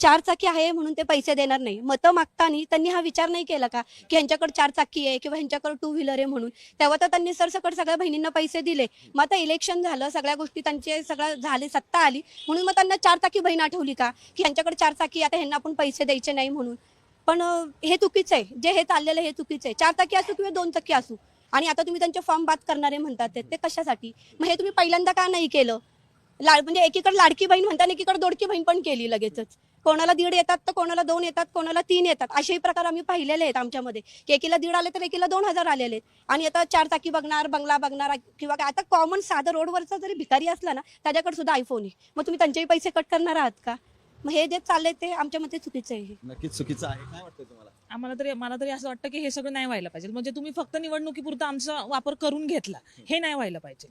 चार चाकी आहे म्हणून ते पैसे देणार नाही. मतं मागताना त्यांनी हा विचार नाही केला का? की ह्यांच्याकडे चार चाकी आहे किंवा ह्यांच्याकडे टू व्हीलर आहे म्हणून. तेव्हा तर त्यांनी सरसकट सगळ्या बहिणींना पैसे दिले. मग आता इलेक्शन झालं सगळ्या गोष्टी त्यांचे सगळं झाले सत्ता आली. म्हणून मग त्यांना चार चाकी बहीण आठवली का? की ह्यांच्याकडे चार चाकी आहे, आता ह्यांना आपण पैसे द्यायचे नाही म्हणून. पण हे चुकीचं आहे. जे हे चाललेलं आहे हे चुकीचं आहे. चार चाकी असू किंवा दोन चाकी असू. आणि आता तुम्ही त्यांचे फॉर्म बाद करणारे म्हणतात ते कशासाठी? मग हे तुम्ही पहिल्यांदा का नाही केलं? लाड म्हणजे एकीकडे लाडकी बहीण म्हणतात एकीकडे दोडकी बहीण पण केली लगेचच. कोणाला दीड येतात तर कोणाला दोन येतात कोणाला तीन येतात. असेही प्रकार आम्ही पाहिलेले आहेत आमच्यामध्ये. की एकीला दीड आले तर एकीला दोन हजार आलेले आहेत. आणि आता चार चाकी बघणार बंगला बघणार किंवा काय? आता कॉमन साधं रोडवरचा जरी भिकारी असला ना त्याच्याकडे सुद्धा आयफोन आहे. मग तुम्ही त्यांचेही पैसे कट करणार आहात का? मग हे जे चाललंय ते आमच्या मते चुकीचं आहे नक्कीच चुकीचं आहे. काय वाटतं तुम्हाला? आम्हाला तरी मला तरी असं वाटतं की हे सगळं नाही व्हायला पाहिजे. म्हणजे तुम्ही फक्त निवडणुकीपुरता आमचा वापर करून घेतला. हे नाही व्हायला पाहिजे.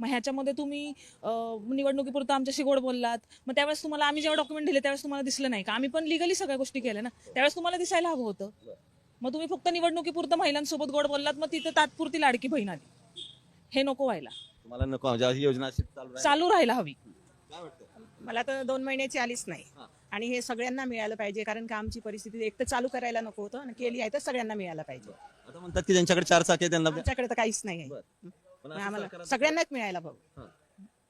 मग ह्याच्यामध्ये तुम्ही निवडणुकीपुरतं आमच्याशी गोड बोललात. मग त्यावेळेस तुम्हाला आम्ही जेव्हा डॉक्युमेंट दिले त्यावेळेस तुम्हाला दिसलं नाही का? आम्ही पण लिगली सगळ्या गोष्टी केल्या ना? त्यावेळेस तुम्हाला दिसायला हवं होतं. मग तुम्ही फक्त निवडणुकीपुरतं महिलांसोबत गोड बोललात मग तिथे तात्पुरती लाडकी बहीण आली. हे नको व्हायला. तुम्हाला नको म्हणजे योजना चालू राहायला हवी. मला तर दोन महिन्याची आलीच नाही. आणि हे सगळ्यांना मिळालं पाहिजे कारण का आमची परिस्थिती एक तर चालू करायला नको होतं आणि केली आहे तर सगळ्यांना मिळालं पाहिजे. आता म्हणतात की ज्यांच्याकडे चार चाकी त्यांना आमच्याकडे तर काहीच नाही आहे. पण मग असं आम्हाला सरकारचं- सगळ्यांनाच मिळायला हां.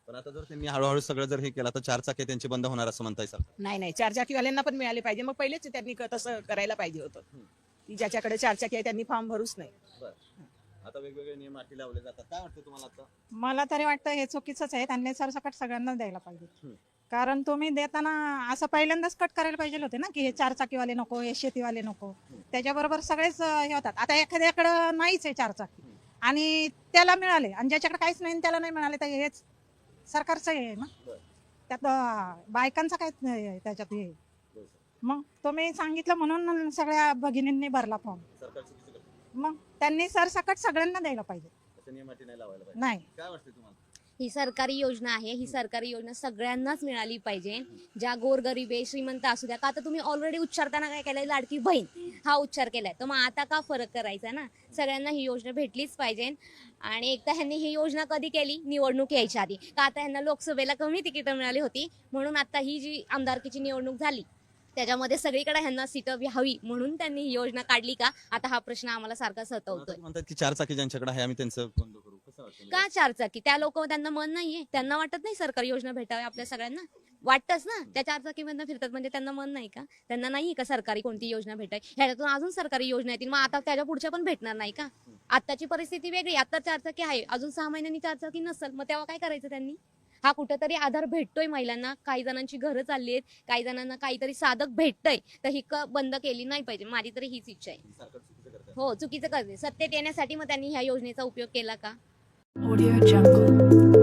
पण आता जर त्यांनी हळूहळू सगळं जर हे केलं तर चार चाकी त्यांची बंद होणार असं म्हणताय सर नाही नाही. चार चाकीवाल्यांना पण मिळाले पाहिजे. मग पहिलेच त्यांनी क- तसं करायला पाहिजे होतं. की ज्याच्याकडे चार चाकी आहे त्यांनी फॉर्म भरूच नाही. आता वेगवेगळे नियम अटी लावले जातात. काय वाटतं तुम्हाला आता? मला तरी वाटतं हे चुकीचंच आहे. त्यांनी सरसकट सगळ्यांना द्यायला पाहिजे. कारण तुम्ही देताना असं पहिल्यांदाच कट करायला पाहिजे होते ना की हे चार चाकीवाले नको हे शेतीवाले नको. त्याच्याबरोबर सगळेच अं, हे होतात. आता एखाद्याकडं नाहीच आहे चार चाकी. आणि त्याला मिळाले. आणि ज्याच्याकडे काहीच नाही आणि त्याला नाही मिळाले तर हेच सरकारचं हे आहे ना. त्यात अं, बायकांचा काय नाही आहे त्याच्यात हे? मग तुम्ही सांगितलं म्हणून सगळ्या भगिनींनी भरला फॉर्म सरकार चुकीचं करतं. मग त्यांनी सरसकट सगळ्यांना द्यायला पाहिजे. नाही लावायला पाहिजे. नाही. काय वाटतं तुम्हाला? ही सरकारी योजना आहे ही सरकारी योजना सगळ्यांनाच मिळाली पाहिजे. ज्या गोरगरीब आहे श्रीमंत असू द्या. का आता तुम्ही ऑलरेडी उच्चारताना काय केलंय? लाडकी बहीण. हा उच्चार केलाय. तर मग आता का फरक करायचा ना? सगळ्यांना ही योजना भेटलीच पाहिजे. आणि एक तर ह्यांनी ही योजना कधी केली? निवडणूक यायच्या आधी. का आता ह्यांना लोकसभेला कमी तिकीटं मिळाली होती? म्हणून आता ही जी आमदारकीची निवडणूक झाली त्याच्यामध्ये सगळीकडे ह्यांना सीटं हवी. म्हणून त्यांनी ही योजना काढली का? आता हा प्रश्न आम्हाला सारखा सतवतोय. म्हणतात की चार चाकी ज्यांच्याकडे आहे आम्ही त्यांचं करू कसं वाटतं का चार चाकी त्या लोक त्यांना मन नाहीये. त्यांना वाटत नाही सरकारी योजना भेटावी आपल्या सगळ्यांना. वाटतच ना? त्या चार चाकीमधनं फिरतात म्हणजे त्यांना मन नाही का? त्यांना नाही का सरकारी कोणती योजना भेटावी? ह्याच्यातून अजून सरकारी योजना येतील. मग आता त्याच्या पुढच्या पण भेटणार नाही का? आताची परिस्थिती वेगळी. आता चार चाकी आहे. अजून सहा महिन्यांनी चार चाकी नसेल. मग तेव्हा काय करायचं त्यांनी? हा कुठेतरी आधार भेटतोय महिलांना. काही जणांची घरं चालली आहेत. काही जणांना काहीतरी साधक भेटतंय. तर ही क बंद केली नाही पाहिजे. माझी तरी हीच इच्छा आहे. सरकार चुकीचं करतं हो चुकीचं करते सत्तेत येण्यासाठी मग त्यांनी ह्या योजनेचा उपयोग केला का? Audio Jungle.